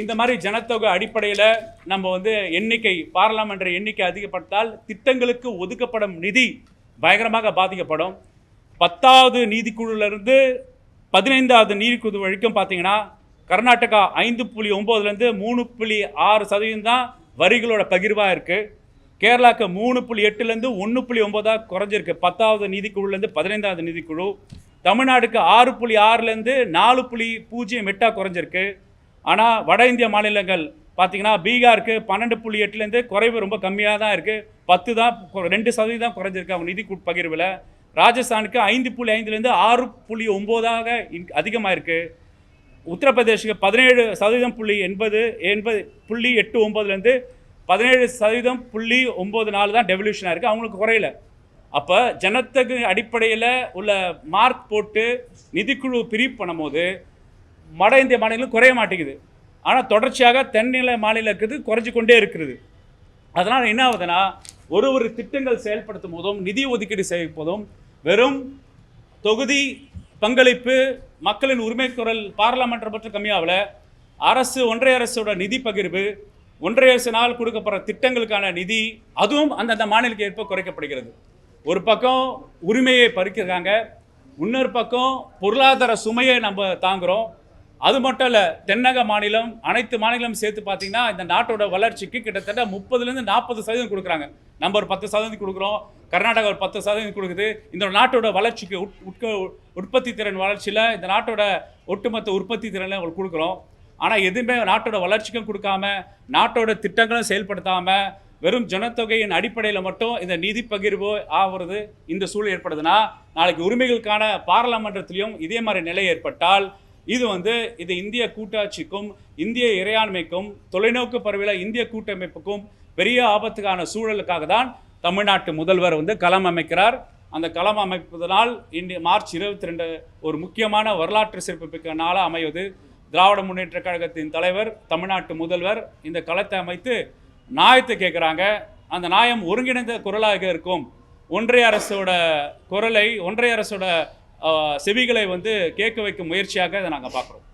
இந்த மாதிரி ஜனத்தொகை அடிப்படையில் நம்ம வந்து எண்ணிக்கை பாராளுமன்ற எண்ணிக்கை அதிகப்படுத்தால் திட்டங்களுக்கு ஒதுக்கப்படும் நிதி பயங்கரமாக பாதிக்கப்படும். பத்தாவது நீதிக்குழுலேருந்து பதினைந்தாவது நீதிக்குழு வரைக்கும் பார்த்தீங்கன்னா கர்நாடகா ஐந்து புள்ளி ஒம்போதுலேருந்து மூணு புள்ளி ஆறு சதவீதம் தான் வரிகளோட பகிர்வாக இருக்குது கேரளாக்கு மூணு புள்ளி எட்டுலேருந்து ஒன்று புள்ளி ஒம்போதாக குறைஞ்சிருக்கு. பத்தாவது நீதிக்குழுலேருந்து பதினைந்தாவது நீதிக்குழு. தமிழ்நாடுக்கு ஆறு புள்ளி ஆறுலேருந்து நாலு புள்ளி பூஜ்ஜியம் எட்டாக குறைஞ்சிருக்கு. ஆனால் வட இந்திய மாநிலங்கள் பார்த்தீங்கன்னா பீகாருக்கு பன்னெண்டு புள்ளி எட்டுலேருந்து குறைவு ரொம்ப கம்மியாக தான் இருக்குது பத்து தான் ரெண்டு சதவீதம் குறைஞ்சிருக்கு அவங்க நிதி பகிர்வில். ராஜஸ்தானுக்கு ஐந்து புள்ளி ஐந்துலேருந்து ஆறு புள்ளி ஒம்போதாக அதிகமாக இருக்குது உத்தரப்பிரதேஷுக்கு பதினேழு சதவீதம் புள்ளி எண்பது எண்பது புள்ளி எட்டு ஒம்பதுலேருந்து பதினேழு சதவீதம் புள்ளி ஒம்பது நாலு தான் டெவல்யூஷனாக இருக்குது அவங்களுக்கு குறையல. அப்போ ஜனத்துக்கு அடிப்படையில் உள்ள மார்க் போட்டு நிதிக்குழு பிரிவு பண்ணும்போது வட இந்திய மாநிலம் குறைய மாட்டேங்குது. ஆனால் தொடர்ச்சியாக தென்னிலை மாநிலம் இருக்கிறது குறைஞ்சு கொண்டே இருக்கிறது அதனால் என்ன ஆகுதுன்னா ஒரு ஒரு திட்டங்கள் செயல்படுத்தும் போதும் நிதி ஒதுக்கீடு செய்யும் போதும் வெறும் தொகுதி பங்களிப்பு மக்களின் உரிமை குரல் பாராளுமன்றம் பற்றி கம்மியாகல அரசு ஒன்றிய அரசோட நிதி பகிர்வு ஒன்றிய அரசினால் கொடுக்கப்படுற திட்டங்களுக்கான நிதி அதுவும் அந்தந்த மாநிலத்துக்கு ஏற்ப குறைக்கப்படுகிறது. ஒரு பக்கம் உரிமையை பறிக்கிறாங்க இன்னொரு பக்கம் பொருளாதார சுமையை நம்ம தாங்குகிறோம் அது மட்டும் இல்லை தென்னக மாநிலம் அனைத்து மாநிலம் சேர்த்து பார்த்தீங்கன்னா இந்த நாட்டோட வளர்ச்சிக்கு கிட்டத்தட்ட முப்பதுலேருந்து நாற்பது சதவீதம் கொடுக்குறாங்க. நம்ம ஒரு பத்து சதவீதம் கொடுக்குறோம் கர்நாடகா ஒரு பத்து சதவீதம் கொடுக்குது. இந்த நாட்டோட வளர்ச்சிக்கு உட் உட்க உற்பத்தி திறன் வளர்ச்சியில் இந்த நாட்டோட ஒட்டுமொத்த உற்பத்தி திறனை அவங்களுக்கு கொடுக்குறோம். ஆனால் எதுவுமே நாட்டோட வளர்ச்சிக்கும் கொடுக்காம நாட்டோட திட்டங்களும் செயல்படுத்தாமல் வெறும் ஜனத்தொகையின் அடிப்படையில் மட்டும் இந்த நிதி பகிர்வு ஆகிறது இந்த சூழல் ஏற்படுதுன்னா நாளைக்கு உரிமைகளுக்கான பாராளுமன்றத்திலையும் இதே மாதிரி நிலை ஏற்பட்டால் இது வந்து இது இந்திய கூட்டாட்சிக்கும் இந்திய இறையாண்மைக்கும் தொலைநோக்கு பரவில இந்திய கூட்டமைப்புக்கும் பெரிய ஆபத்துக்கான சூழலுக்காக தான் தமிழ்நாட்டு முதல்வர் வந்து களம் அமைக்கிறார். அந்த களம் அமைப்பதனால் இன்று மார்ச் இருபத்தி ரெண்டு ஒரு முக்கியமான வரலாற்று சிறப்புமிக்க நாளாக அமைவது திராவிட முன்னேற்ற கழகத்தின் தலைவர் தமிழ்நாட்டு முதல்வர் இந்த களத்தை அமைத்து நியாயத்தை கேட்குறாங்க. அந்த நியாயம் ஒருங்கிணைந்த குரலாக இருக்கும். ஒன்றிய அரசோட குரலை ஒன்றிய அரசோட செவிகளை வந்து கேட்க வைக்கும் முயற்சியாக இதை நாங்கள் பார்க்குறோம்.